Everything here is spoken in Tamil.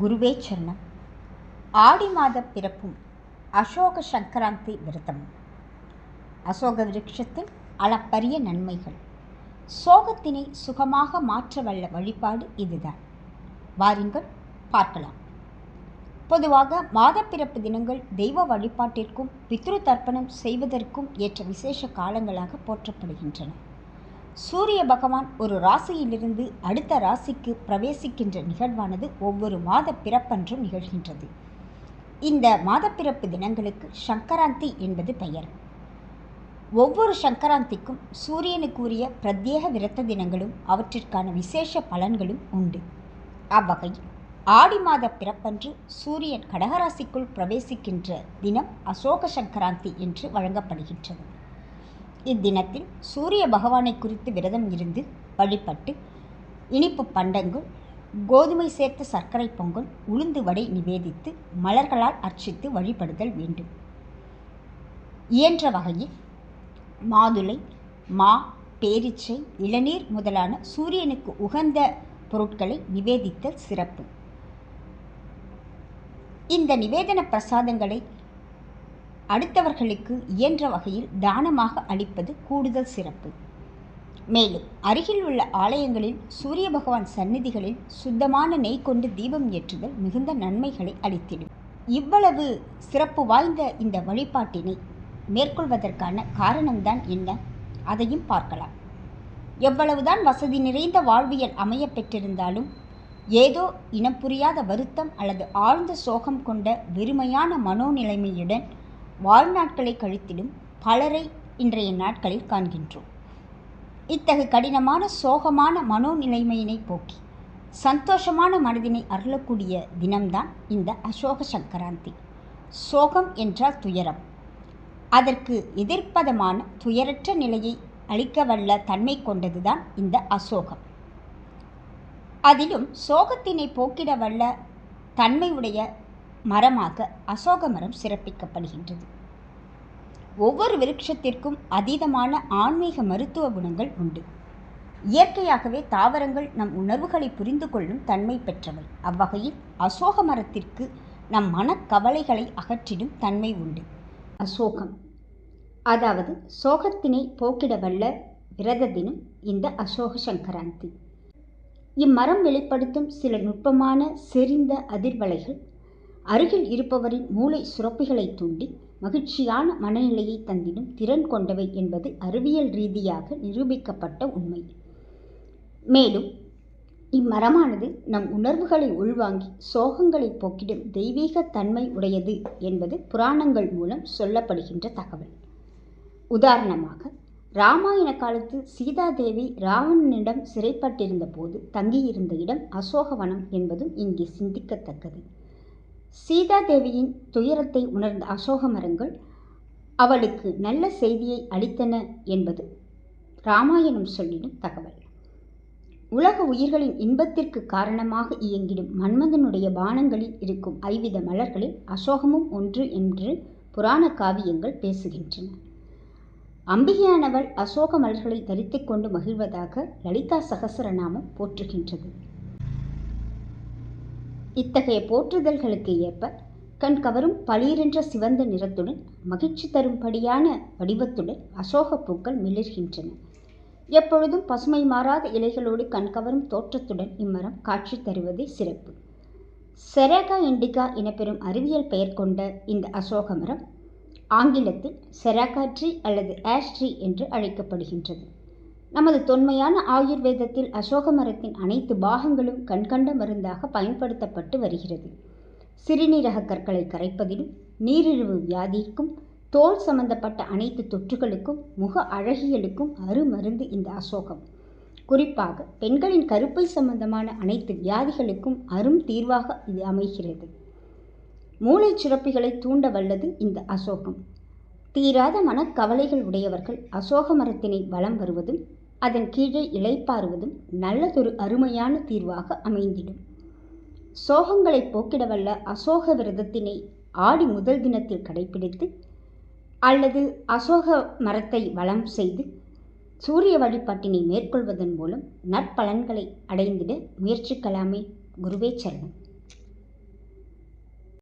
குருவே சரணம். ஆடி மாத பிறப்பும் அசோக சங்கராந்தி விரதமும். அசோக விருட்சத்தின் அளப்பரிய நன்மைகள். சோகத்தினை சுகமாக மாற்ற வல்ல வழிபாடு இதுதான். வாருங்கள் பார்க்கலாம். பொதுவாக மாதப்பிறப்பு தினங்கள் தெய்வ வழிபாட்டிற்கும் பித்ரு தர்ப்பணம் செய்வதற்கும் ஏற்ற விசேஷ காலங்களாக போற்றப்படுகின்றன. சூரிய பகவான் ஒரு ராசியிலிருந்து அடுத்த ராசிக்கு பிரவேசிக்கின்ற நிகழ்வானது ஒவ்வொரு மாத பிறப்பன்றும் நிகழ்கின்றது. இந்த மாதப்பிறப்பு தினங்களுக்கு சங்கராந்தி என்பது பெயர். ஒவ்வொரு சங்கராந்திக்கும் சூரியனுக்குரிய பிரத்யேக விரத்த தினங்களும் அவற்றிற்கான விசேஷ பலன்களும் உண்டு. அவ்வகையில் ஆடி மாத பிறப்பன்று சூரியன் கடகராசிக்குள் பிரவேசிக்கின்ற தினம் அசோக சங்கராந்தி என்று வழங்கப்படுகின்றது. இத்தினத்தில் சூரிய பகவானை குறித்து விரதம் இருந்து வழிபட்டு இனிப்பு பண்டங்கள் கோதுமை சேர்த்த சர்க்கரை பொங்கல் உளுந்து வடை நிவேதித்து மலர்களால் அர்ச்சித்து வழிபடுதல் வேண்டும். இயன்ற வகையில் மாதுளை மா பேரிச்சை இளநீர் முதலான சூரியனுக்கு உகந்த பொருட்களை நிவேதித்தல் சிறப்பு. இந்த நிவேதன பிரசாதங்களை அடுத்தவர்களுக்கு இயன்ற வகையில் தானமாக அளிப்பது கூடுதல் சிறப்பு. மேலும் அருகில் உள்ள ஆலயங்களில் சூரிய பகவான் சந்நிதிகளில் சுத்தமான நெய் கொண்டு தீபம் ஏற்றுதல் மிகுந்த நன்மைகளை அளித்திடும். இவ்வளவு சிறப்பு வாய்ந்த இந்த வழிபாட்டினை மேற்கொள்வதற்கான காரணம்தான் என்ன? அதையும் பார்க்கலாம். எவ்வளவுதான் வசதி நிறைந்த வாழ்வியல் அமைய பெற்றிருந்தாலும் ஏதோ இனம் புரியாத வருத்தம் அல்லது ஆழ்ந்த சோகம் கொண்ட வெறுமையான மனோநிலைமையுடன் வாழ்நாட்களை கழித்திடும் பலரை இன்றைய நாட்களில் காண்கின்றோம். இத்தகு கடினமான சோகமான மனோநிலைமையினை போக்கி சந்தோஷமான மனதினை அருளக்கூடிய தினம்தான் இந்த அசோக சங்கராந்தி. சோகம் என்றால் துயரம். அதற்கு எதிர்ப்பதமான துயரற்ற நிலையை அளிக்க வல்ல தன்மை கொண்டதுதான் இந்த அசோகம். அதிலும் சோகத்தினை போக்கிட வல்ல தன்மையுடைய மரமாக அசோக மரம் சிறப்பிக்கப்படுகின்றது. ஒவ்வொரு விருட்சத்திற்கும் அதீதமான ஆன்மீக மருத்துவ குணங்கள் உண்டு. இயற்கையாகவே தாவரங்கள் நம் உணர்வுகளை புரிந்து கொள்ளும் தன்மை பெற்றவை. அவ்வகையில் அசோக மரத்திற்கு நம் மனக்கவலைகளை அகற்றிடும் தன்மை உண்டு. அசோகம். அதாவது சோகத்தினை போக்கிட வல்ல விரத தினம் இந்த அசோக சங்கராந்தி. இம்மரம் வெளிப்படுத்தும் சில நுட்பமான செறிந்த அதிர்வலைகள் அருகில் இருப்பவரின் மூளை சுரப்பிகளை தூண்டி மகிழ்ச்சியான மனநிலையை தந்திடும் திறன் கொண்டவை என்பது அறிவியல் ரீதியாக நிரூபிக்கப்பட்ட உண்மை. மேலும் இம்மரமானது நம் உணர்வுகளை உள்வாங்கி சோகங்களை போக்கிடும் தெய்வீக தன்மை உடையது என்பது புராணங்கள் மூலம் சொல்லப்படுகின்ற தகவல். உதாரணமாக ராமாயண காலத்தில் சீதாதேவி ராவணனிடம் சிறைப்பட்டிருந்த போது தங்கியிருந்த இடம் அசோகவனம் என்பதும் இங்கே சிந்திக்கத்தக்கது. சீதாதேவியின் துயரத்தை உணர்ந்த அசோக மரங்கள் அவளுக்கு நல்ல செய்தியை அளித்தன என்பது ராமாயணம் சொல்லிடும் தகவல். உலக உயிர்களின் இன்பத்திற்கு காரணமாக இயங்கிடும் மன்மதனுடைய பானங்களில் இருக்கும் ஐவித மலர்களில் அசோகமும் ஒன்று என்று புராண காவியங்கள் பேசுகின்றன. அம்பிகையானவள் அசோக மலர்களை தரித்து கொண்டு மகிழ்வதாக லலிதா சகசரநாமம் போற்றுகின்றது. இத்தகைய போற்றுதல்களுக்கு ஏற்ப கண் கவரும் பளீரென்ற சிவந்த நிறத்துடன் மகிழ்ச்சி தரும்படியான வடிவத்துடன் அசோக பூக்கள் மிளிர்கின்றன. எப்பொழுதும் பசுமை மாறாத இலைகளோடு கண்கவரும் தோற்றத்துடன் இம்மரம் காட்சி தருவதே சிறப்பு. செரேகா இண்டிகா எனப்பெறும் அறிவியல் பெயர் கொண்ட இந்த அசோக மரம் ஆங்கிலத்தில் செராகா ட்ரீ அல்லது ஆஷ் ட்ரீ என்று அழைக்கப்படுகின்றது. நமது தொன்மையான ஆயுர்வேதத்தில் அசோக மரத்தின் அனைத்து பாகங்களும் கண்கண்ட மருந்தாக பயன்படுத்தப்பட்டு வருகிறது. சிறுநீரக கற்களை கரைப்பதிலும் நீரிழிவு வியாதிக்கும் தோல் சம்பந்தப்பட்ட அனைத்து தொற்றுகளுக்கும் முக அழகியலுக்கும் அருமருந்து இந்த அசோகம். குறிப்பாக பெண்களின் கருப்பை சம்பந்தமான அனைத்து வியாதிகளுக்கும் அரும் தீர்வாக இது அமைகிறது. மூளை சுரப்பிகளை தூண்ட வல்லது இந்த அசோகம். தீராத மனக்கவலைகள் உடையவர்கள் அசோக மரத்தினை வலம் வருவதும் அதன் கீழே இளைப்பாறுவதும் நல்லதொரு அருமையான தீர்வாக அமைந்திடும். சோகங்களை போக்கிடவல்ல அசோக விரதத்தினை ஆடி முதல் தினத்தில் கடைபிடித்து அல்லது அசோக மரத்தை வளம் செய்து சூரிய வழிபாட்டினை மேற்கொள்வதன் மூலம் நற்பலன்களை அடைந்திட முயற்சிக்கலாமே. குருவே சரணம்.